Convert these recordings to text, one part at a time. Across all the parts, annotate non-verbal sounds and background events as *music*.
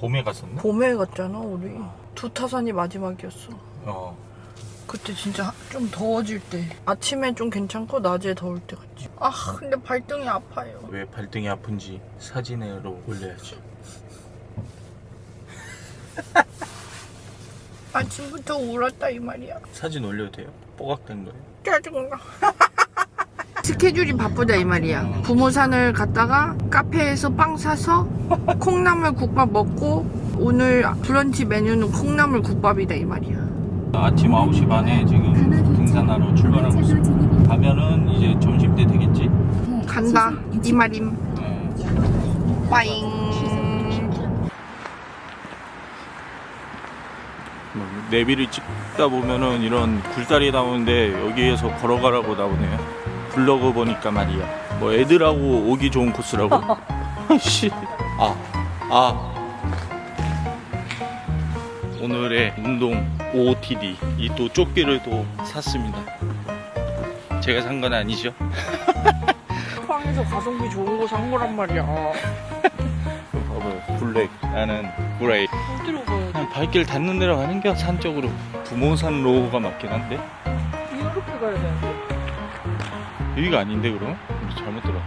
봄에 갔었나? 봄에 갔잖아 우리 두 타산이 마지막이었어 어. 그때 진짜 좀 더워질 때 아침에 좀 괜찮고 낮에 더울 때 갔지 아 근데 발등이 아파요 왜 발등이 아픈지 사진으로 올려야지. 아침부터 울었다 이 말이야 사진 올려도 돼요? 뽀각된 거예요? 짜증나 *laughs* 스케줄이 바쁘다 이 말이야 부모산을 갔다가 카페에서 빵 사서 콩나물 국밥 먹고 오늘 브런치 메뉴는 콩나물 국밥이다 이 말이야 아침 9시 반에 지금 등산하러 출발하고 있어요. 가면은 이제 점심 때 되겠지? 간다 이 말임 네. 빠잉 뭐 내비를 찍다 보면은 이런 굴다리 나오는데 여기에서 걸어가라고 나오네요. 블로그 보니까 말이야. 뭐 애들하고 오기 좋은 코스라고. *laughs* 씨. 아, 아. 오늘의 운동 OOTD 이 또 조끼를 또 샀습니다. 제가 산 건 아니죠? *laughs* 포항에서 가성비 좋은 거 산 거란 말이야 *laughs* 봐봐요. 블랙. 나는 그레이. 어디로 가야 그냥 발길 닿는 데로 가는 게 산 쪽으로. 부모산 로고가 맞긴 한데. 이렇게 가야 되는데 여기가 아닌데 그럼? 우리 잘못 들어.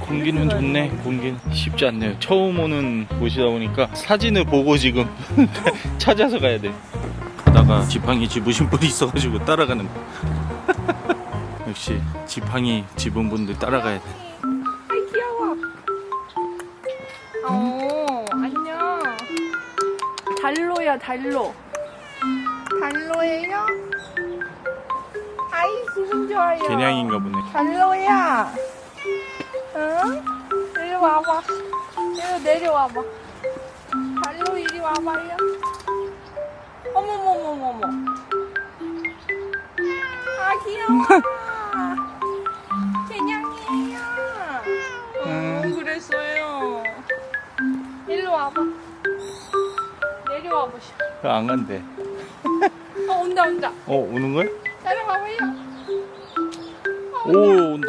공기는 좋네. 공기는 쉽지 않네요. 처음 오는 곳이다 보니까 사진을 보고 지금 *laughs* 찾아서 가야 돼. 가다가 지팡이 집으신 분이 있어가지고 따라가는 거. *laughs* 역시 지팡이 집은 분들 따라가야 돼. 아이 귀여워 어 안녕 달로야 달로 달로예요? 기분 좋아요 개냥인가 보네. 달로야. 응? 이리 와봐. 이리 내려와봐. 달로 이리 와봐요. 어머머머머머. 아 귀여워. *laughs* 개냥이에요. 어 음. 그랬어요. 일로 와봐. 내려와보셔 안 간대. 어 온다 온다. 어 오는 거야? 오 온다.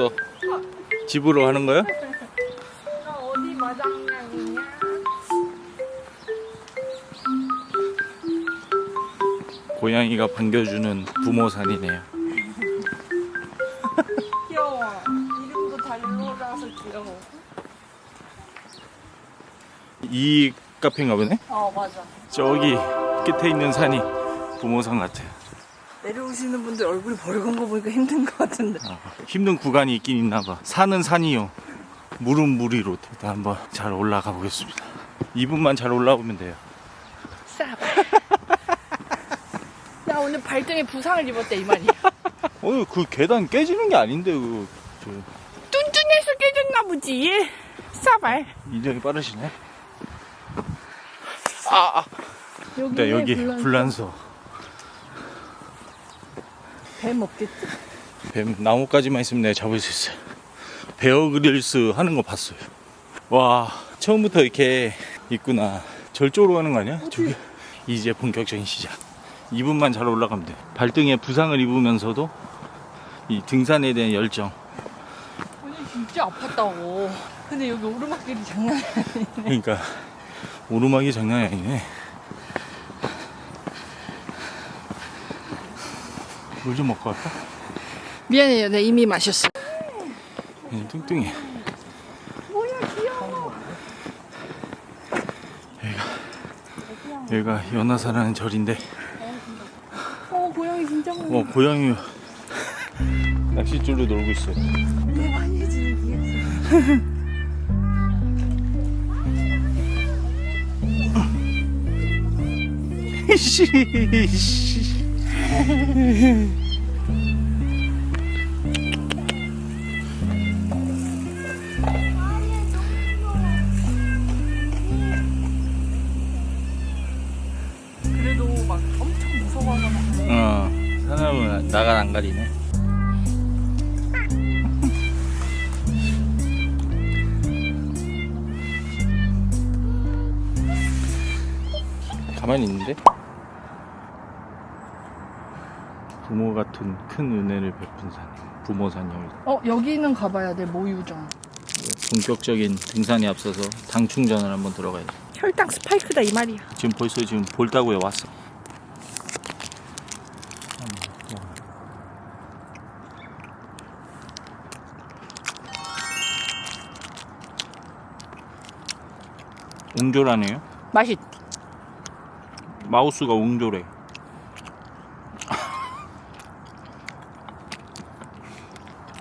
집으로 하는 거야? 너 어디 마장냥이냐? 고양이가 반겨주는 부모산이네요. 귀여워. 이름도 달로라서 귀여워. 이 카페인가 보네? 어 맞아. 저기 끝에 있는 산이 부모산 같아요. 내려오시는 분들 얼굴이 벌건 거 보니까 힘든 것 같은데. 아, 힘든 구간이 있긴 있나 봐. 산은 산이요. 물은 물이로. 일단 한번 잘 올라가 보겠습니다. 2분만 잘 올라오면 돼요. 싸. 나 오늘 발등에 부상을 입었대 이 말이야. 어, 그 계단 깨지는 게 아닌데, 그, 저, 뚠뚠해서 깨졌나 보지. 싸발. 인정이 빠르시네. 아, 아. 여기 네, 여기 불란서. 뱀 없겠지? 뱀, 나무까지만 있으면 내가 잡을 수 있어요. 베어그릴스 하는 거 봤어요. 와, 처음부터 이렇게 있구나. 절조로 가는 거 아니야? 저기. 이제 본격적인 시작. 2분만 잘 올라가면 돼. 발등에 부상을 입으면서도 이 등산에 대한 열정. 아니 진짜 아팠다고. 근데 여기 오르막길이 장난 아니야. 그러니까 오르막이 장난이 아니네. 물 좀 먹고 갈까? 미안해요. 내 이미 마셨어. 그냥 뚱뚱해. 뭐야 귀여워. 여기가 연화사라는 절인데, 어 고양이 진짜 많아. 어 고양이 낚싯줄로 놀고 있어요. 내 많이 해지는 *laughs* 씨, 씨. 그래도 막 엄청 무서워하는 거. 어, 사람은 나가 안 가리네. 가만히 있는데? 부모 같은 큰 은혜를 베푼 산, 부모산형. 어 여기는 가봐야 돼 모유정. 본격적인 등산에 앞서서 당 충전을 한번 들어가야지. 혈당 스파이크다 이 말이야. 지금 벌써 지금 볼따구에 왔어. 옹졸하네요. 맛이 마우스가 옹졸해.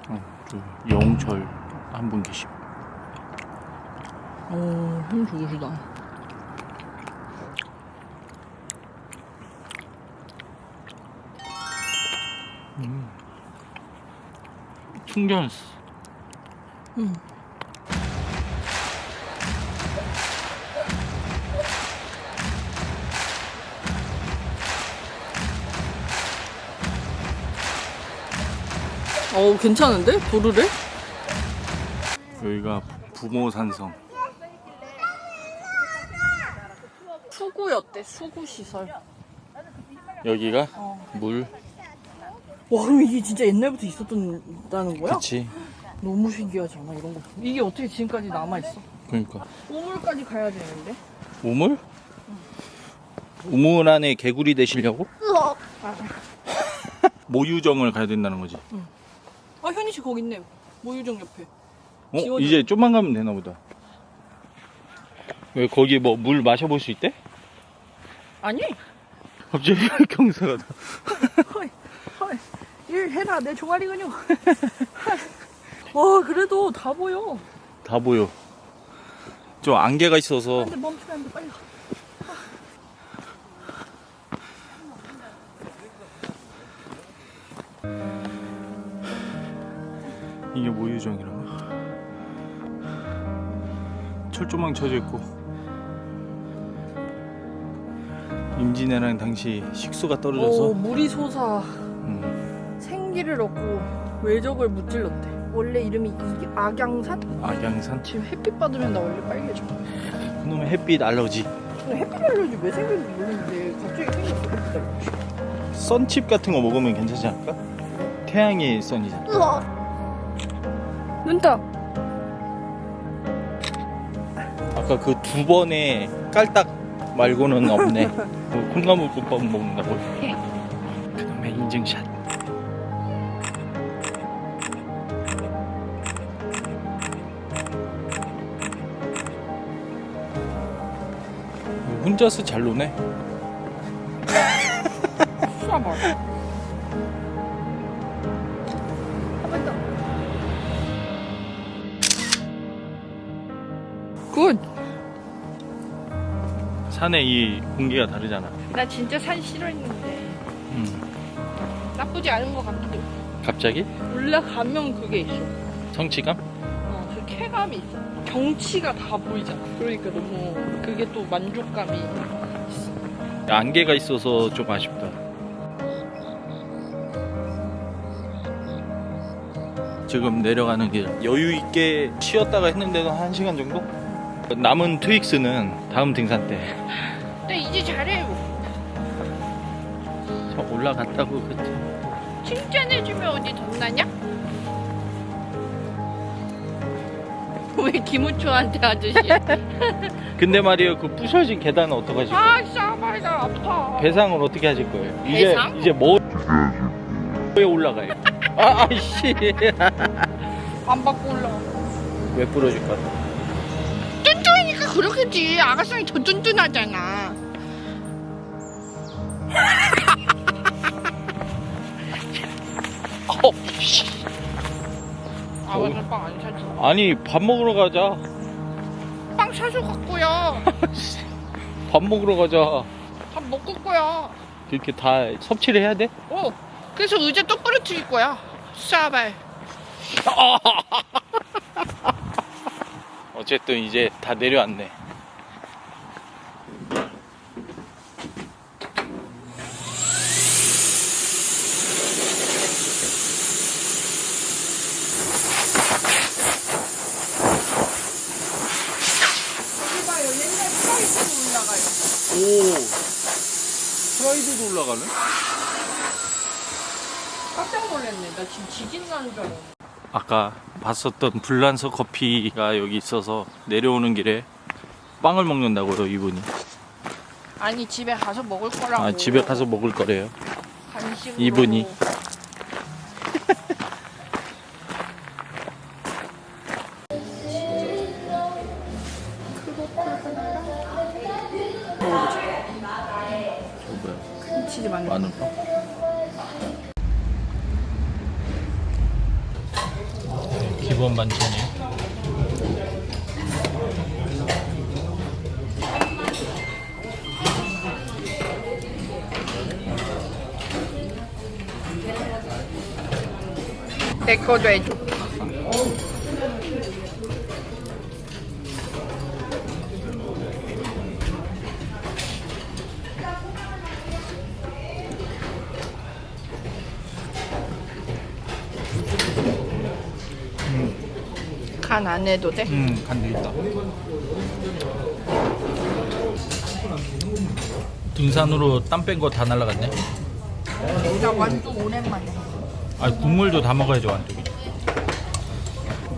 어, 저 영철 한 분 계시. 오, 힘 좋으시다. 충전. 응. 어, 괜찮은데? 도르래? 여기가 부모 산성. 수구였대, 수구 시설. 여기가 어. 물. 와, 그럼 이게 진짜 옛날부터 있었다는 거야? 그치. 너무 신기하잖아, 이런 거. 이게 어떻게 지금까지 남아 있어? 그러니까. 우물까지 가야 되는데? 우물? 우물 안에 개구리 되시려고? 아, *laughs* 모유정을 가야 된다는 거지. 아 현희 씨 거기 있네. 모유정 옆에. 어? 지워져. 이제 좀만 가면 되나 보다. 왜 거기 뭐 물 마셔볼 수 있대? 아니? 갑자기 경사가 나. 헐, 헐. 일 해라, 내 종아리 근육. 와, 그래도 다 보여. 다 보여. 좀 안개가 있어서 근데 멈추면 안 돼, 빨리 가. 이게 모유정이라고. 철조망 쳐져 있고. 임진왜란 당시 식수가 떨어져서 오, 물이 솟아 음, 생기를 얻고 외적을 무찔렀대. 원래 이름이 이- 악양산? 악양산 지금 햇빛 받으면 나 원래 빨개져. 그놈의 햇빛 알러지 근데 햇빛 알러지 왜 생겼는지 모르겠는데 갑자기 생겼어, 햇빛 알러지. 선칩 같은 거 먹으면 괜찮지 않을까? 태양이 선이잖아 눈 떠. 아까 그 두 번의 깔딱 말고는 없네. *laughs* 뭐 콩나물 국밥 먹는다고? 그놈의 인증샷. 혼자서 잘 노네 *laughs* 산에 이 공기가 다르잖아 나 진짜 산 싫어했는데 음. 나쁘지 않은 것 같기도. 갑자기 올라가면 그게 있어. 성취감? 어, 그 쾌감이 있어. 경치가 다 보이잖아. 그러니까 너무 그게 또 만족감이 있어. 안개가 있어서 좀 아쉽다. 지금 내려가는 길 여유 있게 쉬었다가 했는데도 한 시간 정도? 남은 트윅스는 다음 등산 때. 근데 이제 잘해요. 저 올라갔다고 그랬지. 칭찬해주면 어디 덧나냐? *laughs* 왜 김우초한테 아저씨? *laughs* 근데 말이에요, 그 부셔진 계단은 어떡하실 거예요? 아, 싸발 나 아파. 배상을 어떻게 하실 거예요? 이제 배상? 이제 뭐에 올라가요? *laughs* 아, 아이씨. 안 받고 올라가. 왜 부러질 거야? 쫀쫀이니까 그렇겠지. 아가상이 더 쫀쫀하잖아. *laughs* 어, 씨. 아가상 빵안 사지. 아니 밥 먹으러 가자. 빵 사서 갖고요. *laughs* 밥 먹으러 가자. 밥 먹을 거야. 이렇게 다 섭취를 해야 돼? 어. 그래서 의자 또 부러뜨릴 거야. 싸발. *laughs* 어쨌든 이제 다 내려왔네. 여기 봐요. 옛날 프라이드로 올라가요. 오, 프라이드도 올라가네? 깜짝 놀랐네. 나 지금 지진 나는 줄 알았네. 아까 봤었던 불란서 커피가 여기 있어서 내려오는 길에 빵을 먹는다고요 이분이. 아니 집에 가서 먹을 거라고. 아 집에 가서 먹을 거래요. 간식으로. 이분이. 어, 뭐야? 치즈 마늘. 마늘 빵? 기본 반찬이에요. 내 거도. 간 안 해도 돼? 음, 간돼 있다. 등산으로 땀 뺀 거 다 날라갔네. 나 완전 오랜만에. 아, 국물도 다 먹어야죠, 완뚝이.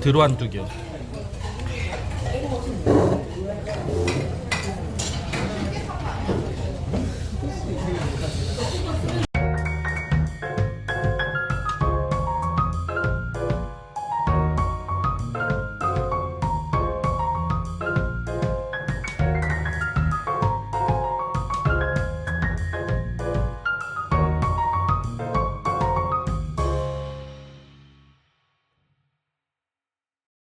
들어 완뚝이요.